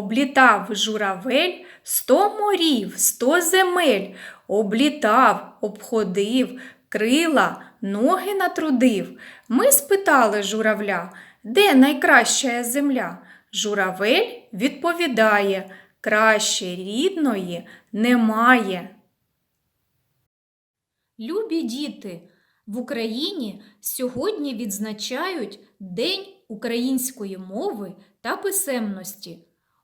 Облітав журавель сто морів, сто земель, облітав, обходив, крила, ноги натрудив. Ми спитали журавля, де найкраща земля? Журавель відповідає, краще рідної немає. Любі діти, в Україні сьогодні відзначають День української мови та писемності.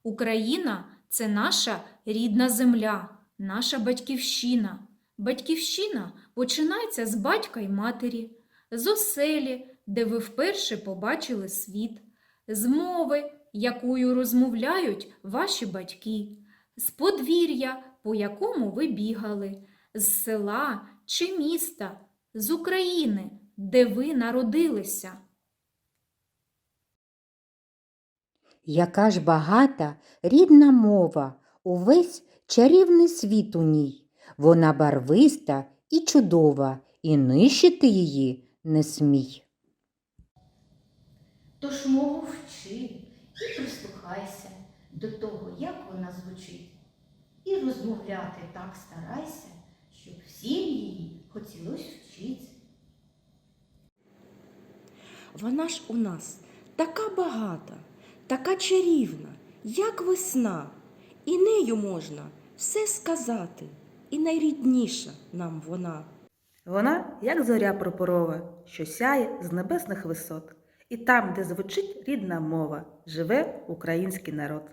Україна це наша рідна земля, наша батьківщина. Батьківщина починається з батька й матері, з оселі, де ви вперше побачили світ, з мови, якою розмовляють ваші батьки, з подвір'я, по якому ви бігали, з села чи міста, з України, де ви народилися. Яка ж багата рідна мова, увесь чарівний світ у ній. Вона барвиста і чудова, і нищити її не смій. Тож мову вчи і прислухайся до того, як вона звучить. І розмовляти так старайся, щоб всім її хотілось вчитися. Вона ж у нас така багата, така чарівна, як весна, і нею можна все сказати, і найрідніша нам вона. Вона, як зоря пропорова, що сяє з небесних висот, і там, де звучить рідна мова, живе український народ.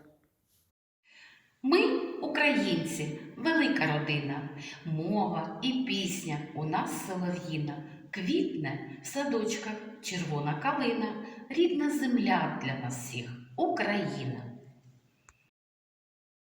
Ми, українці, велика родина, мова і пісня у нас солов'їна, квітне в садочках червона калина, рідна земля для нас всіх Україна.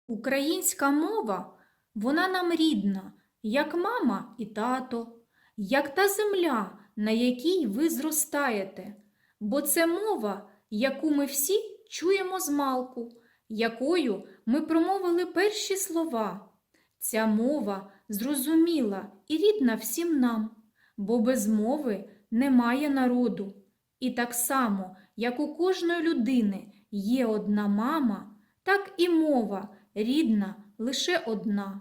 Українська мова, вона нам рідна, як мама і тато, як та земля, на якій ви зростаєте, бо це мова, яку ми всі чуємо змалку, якою ми промовили перші слова. Ця мова зрозуміла і рідна всім нам, бо без мови немає народу. І так само, як у кожної людини є одна мама, так і мова рідна лише одна.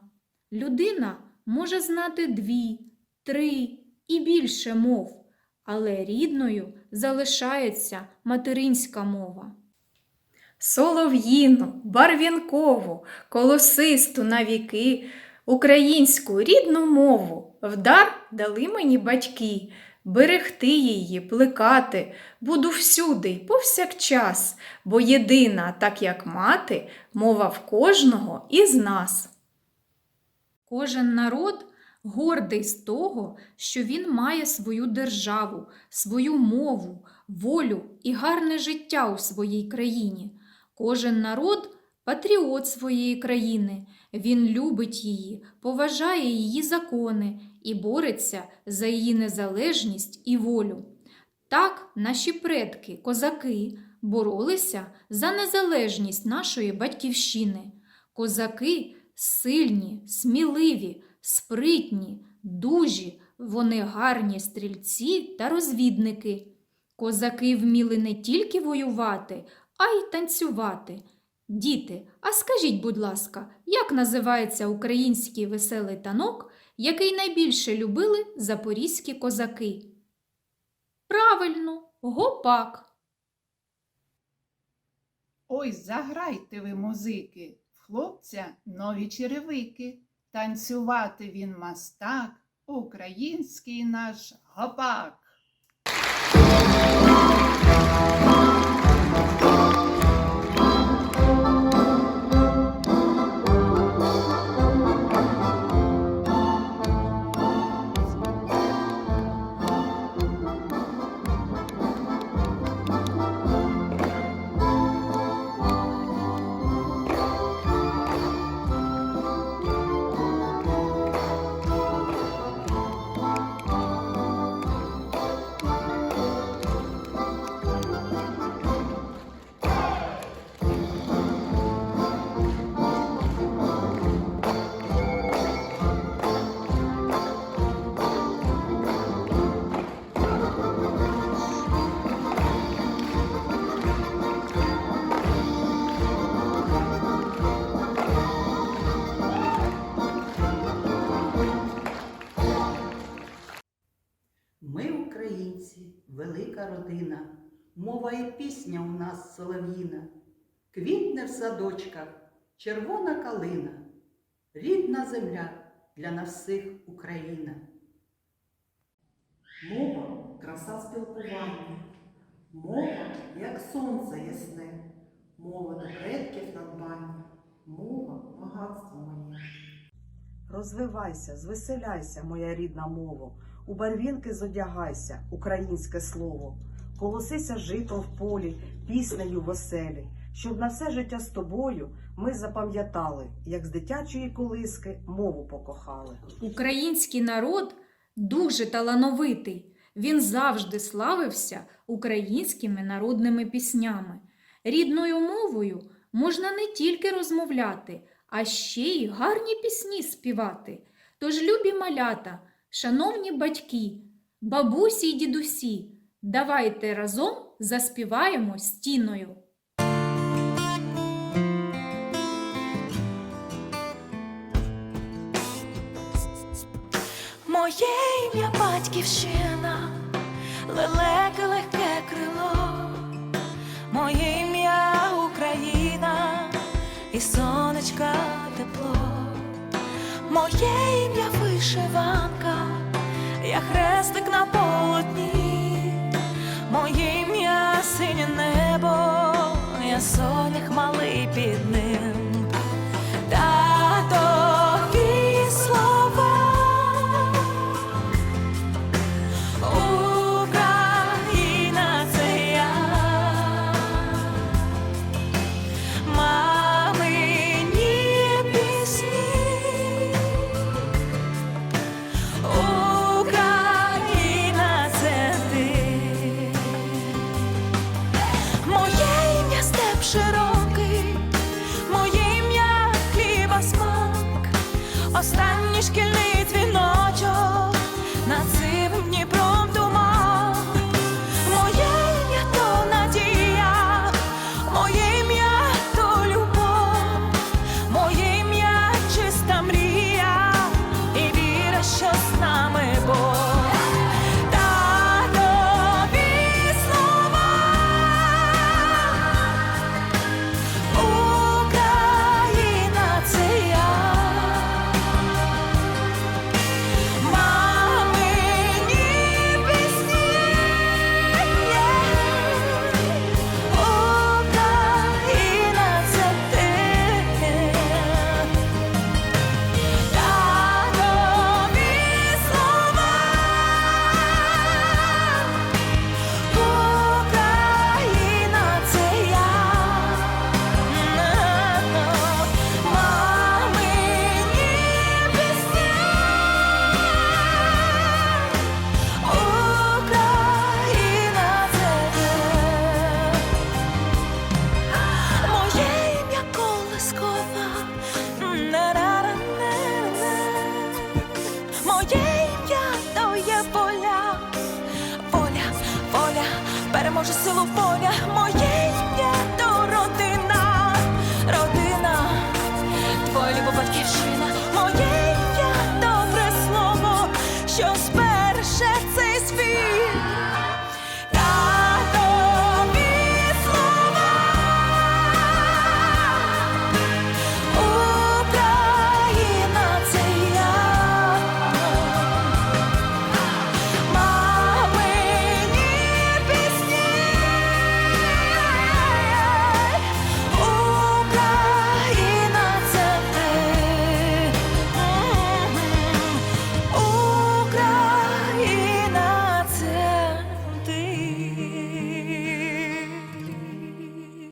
Людина може знати дві, три і більше мов, але рідною залишається материнська мова. Солов'їну, барвінкову, колосисту на віки, українську рідну мову в дар дали мені батьки. Берегти її, плекати, буду всюди й повсякчас, бо єдина, так як мати, мова в кожного із нас. Кожен народ гордий з того, що він має свою державу, свою мову, волю і гарне життя у своїй країні. Кожен народ патріот своєї країни. Він любить її, поважає її закони і бореться за її незалежність і волю. Так наші предки, козаки, боролися за незалежність нашої батьківщини. Козаки сильні, сміливі, спритні, дужі, вони гарні стрільці та розвідники. Козаки вміли не тільки воювати, а й танцювати. Діти, а скажіть, будь ласка, як називається український веселий танок, який найбільше любили запорізькі козаки? Правильно, гопак. Ой, заграйте ви, музики, хлопця нові черевики. Танцювати він мастак, український наш гопак. українці, велика родина, мова і пісня у нас солов'їна, квітне в садочках, червона калина, рідна земля для нас всіх Україна. Мова краса спілкування, мова, як сонце ясне, мова до предків надбання, мова багатство моє. Розвивайся, звеселяйся, моя рідна мова у барвінки зодягайся, українське слово, колосися житом в полі, піснею веселі, щоб на все життя з тобою ми запам'ятали, як з дитячої колиски мову покохали. Український народ дуже талановитий. Він завжди славився українськими народними піснями. Рідною мовою можна не тільки розмовляти, а ще й гарні пісні співати. Тож, любі малята, шановні батьки, бабусі й дідусі, давайте разом заспіваємо стіною. Моє ім'я батьківщина, лелеке легке крило, моє ім'я Україна і сонечка тепло, моє ім'я вишиванка, я хрестик на полотні, Моє